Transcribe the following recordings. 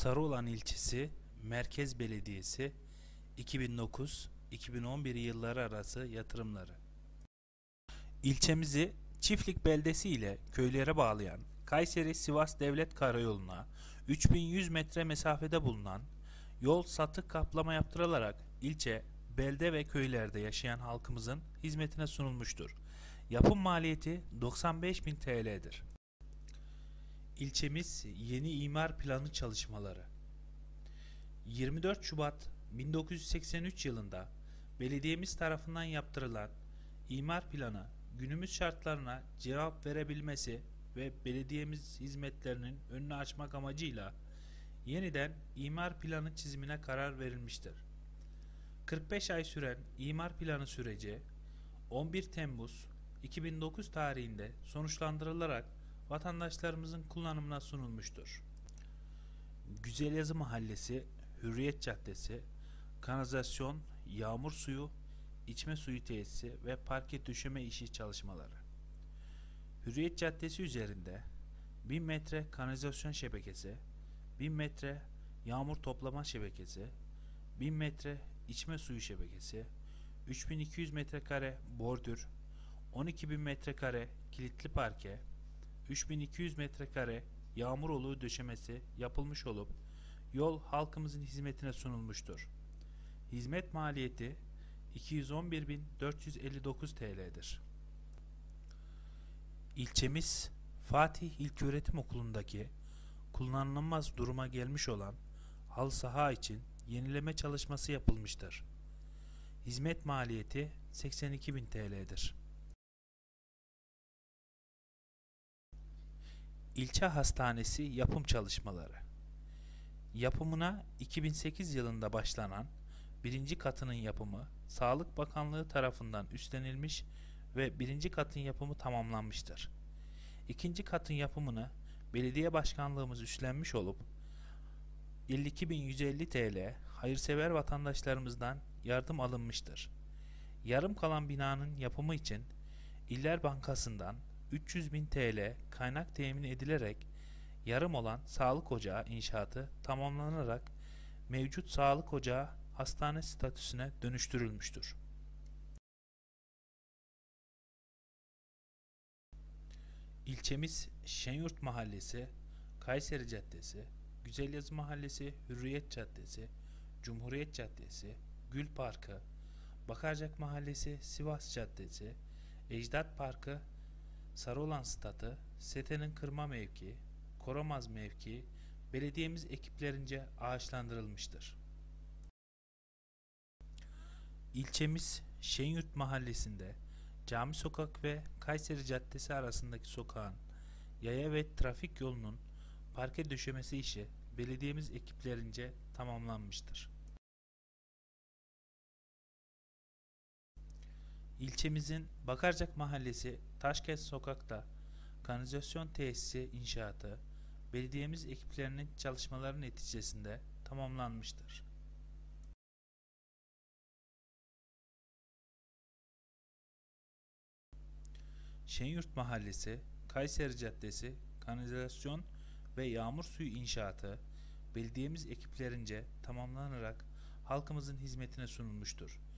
Sarıoğlan ilçesi Merkez Belediyesi 2009-2011 yılları arası yatırımları. İlçemizi Çiftlik beldesi ile köylere bağlayan Kayseri-Sivas Devlet Karayolu'na 3100 metre mesafede bulunan yol satık kaplama yaptırılarak ilçe, belde ve köylerde yaşayan halkımızın hizmetine sunulmuştur. Yapım maliyeti 95.000 TL'dir. İlçemiz yeni imar planı çalışmaları 24 Şubat 1983 yılında belediyemiz tarafından yaptırılan imar planı günümüz şartlarına cevap verebilmesi ve belediyemiz hizmetlerinin önünü açmak amacıyla yeniden imar planı çizimine karar verilmiştir. 45 ay süren imar planı süreci 11 Temmuz 2009 tarihinde sonuçlandırılarak vatandaşlarımızın kullanımına sunulmuştur. Güzelyazı Mahallesi, Hürriyet Caddesi, kanalizasyon, yağmur suyu, içme suyu tesisi ve parke düşeme işi çalışmaları. Hürriyet Caddesi üzerinde 1000 metre kanalizasyon şebekesi, 1000 metre yağmur toplama şebekesi, 1000 metre içme suyu şebekesi, 3200 metrekare bordür, 12000 metrekare kilitli parke, 3200 metrekare yağmur oluğu döşemesi yapılmış olup yol halkımızın hizmetine sunulmuştur. Hizmet maliyeti 211.459 TL'dir. İlçemiz Fatih İlköğretim Okulu'ndaki kullanılmaz duruma gelmiş olan hal saha için yenileme çalışması yapılmıştır. Hizmet maliyeti 82.000 TL'dir. İlçe Hastanesi yapım çalışmaları Yapımına 2008 yılında başlanan birinci katının yapımı Sağlık Bakanlığı tarafından üstlenilmiş ve birinci katın yapımı tamamlanmıştır. İkinci katın yapımını belediye başkanlığımız üstlenmiş olup 52.150 TL hayırsever vatandaşlarımızdan yardım alınmıştır. Yarım kalan binanın yapımı için İller Bankası'ndan 300.000 TL kaynak temin edilerek yarım olan sağlık ocağı inşaatı tamamlanarak mevcut sağlık ocağı hastane statüsüne dönüştürülmüştür. İlçemiz Şenyurt Mahallesi, Kayseri Caddesi, Güzelyazı Mahallesi, Hürriyet Caddesi, Cumhuriyet Caddesi, Gül Parkı, Bakarcak Mahallesi, Sivas Caddesi, Ecdat Parkı, Sarıolan Statı, Sete'nin Kırma Mevki, Koramaz Mevki, belediyemiz ekiplerince ağaçlandırılmıştır. İlçemiz Şenyurt Mahallesi'nde Cami Sokak ve Kayseri Caddesi arasındaki sokağın yaya ve trafik yolunun parke döşemesi işi belediyemiz ekiplerince tamamlanmıştır. İlçemizin Bakarcak Mahallesi Taşkent Sokak'ta kanalizasyon tesisi inşaatı belediyemiz ekiplerinin çalışmaları neticesinde tamamlanmıştır. Şenyurt Mahallesi, Kayseri Caddesi, kanalizasyon ve yağmur suyu inşaatı belediyemiz ekiplerince tamamlanarak halkımızın hizmetine sunulmuştur.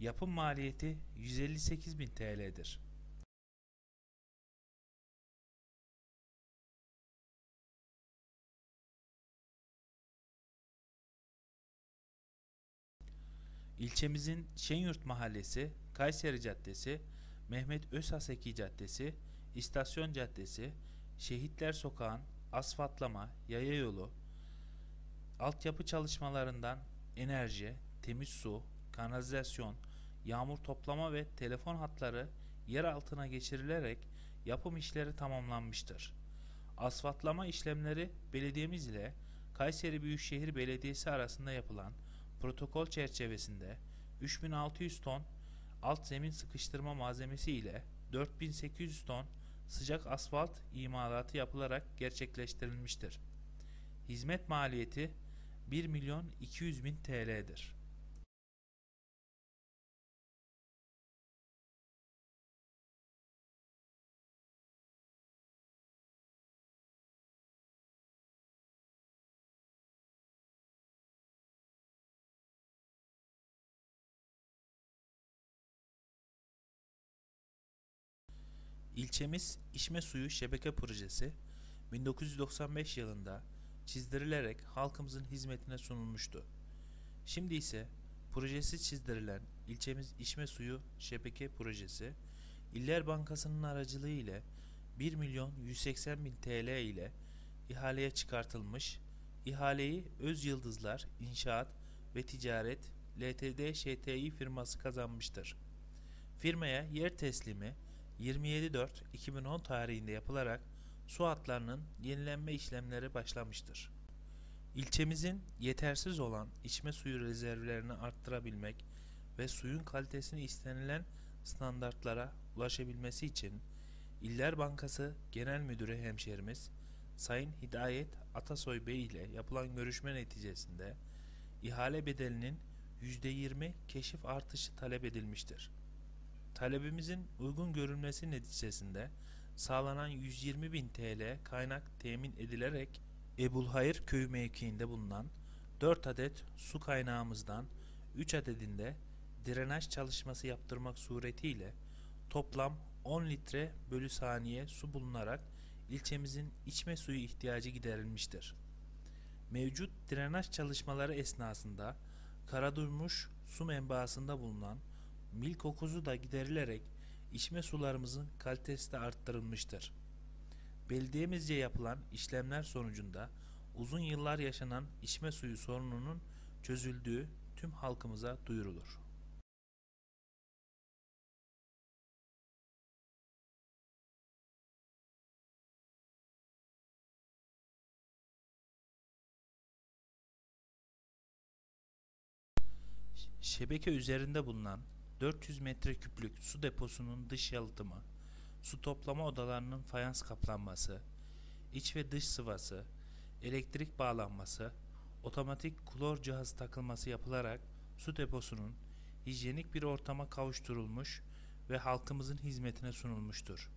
Yapım maliyeti 158.000 TL'dir. İlçemizin Şenyurt Mahallesi, Kayseri Caddesi, Mehmet Özhaseki Caddesi, İstasyon Caddesi, Şehitler Sokağın asfaltlama, yaya yolu, altyapı çalışmalarından enerji, temiz su, kanalizasyon, yağmur toplama ve telefon hatları yer altına geçirilerek yapım işleri tamamlanmıştır. Asfaltlama işlemleri belediyemiz ile Kayseri Büyükşehir Belediyesi arasında yapılan protokol çerçevesinde 3600 ton alt zemin sıkıştırma malzemesi ile 4800 ton sıcak asfalt imalatı yapılarak gerçekleştirilmiştir. Hizmet maliyeti 1 milyon 200 bin TL'dir. İlçemiz içme suyu şebeke projesi 1995 yılında çizdirilerek halkımızın hizmetine sunulmuştu. Şimdi ise projesi çizdirilen ilçemiz içme suyu şebeke projesi İller Bankası'nın aracılığı ile 1 milyon 180 bin TL ile ihaleye çıkartılmış. İhaleyi Öz Yıldızlar İnşaat ve Ticaret LTD ŞTİ firması kazanmıştır. Firmaya yer teslimi 27.4.2010 tarihinde yapılarak su hatlarının yenilenme işlemleri başlamıştır. İlçemizin yetersiz olan içme suyu rezervlerini arttırabilmek ve suyun kalitesini istenilen standartlara ulaşabilmesi için İller Bankası Genel Müdürü hemşerimiz Sayın Hidayet Atasoy Bey ile yapılan görüşme neticesinde ihale bedelinin %20 keşif artışı talep edilmiştir. Talebimizin uygun görülmesi neticesinde sağlanan 120 bin TL kaynak temin edilerek Ebulhayır köy mevkiinde bulunan 4 adet su kaynağımızdan 3 adedinde drenaj çalışması yaptırmak suretiyle toplam 10 litre bölü saniye su bulunarak ilçemizin içme suyu ihtiyacı giderilmiştir. Mevcut drenaj çalışmaları esnasında Karadurmuş su menbaasında bulunan mil kokusu da giderilerek içme sularımızın kalitesi de arttırılmıştır. Belediyemizce yapılan işlemler sonucunda uzun yıllar yaşanan içme suyu sorununun çözüldüğü tüm halkımıza duyurulur. Şebeke üzerinde bulunan 400 metreküplük su deposunun dış yalıtımı, su toplama odalarının fayans kaplanması, iç ve dış sıvası, elektrik bağlanması, otomatik klor cihazı takılması yapılarak su deposunun hijyenik bir ortama kavuşturulmuş ve halkımızın hizmetine sunulmuştur.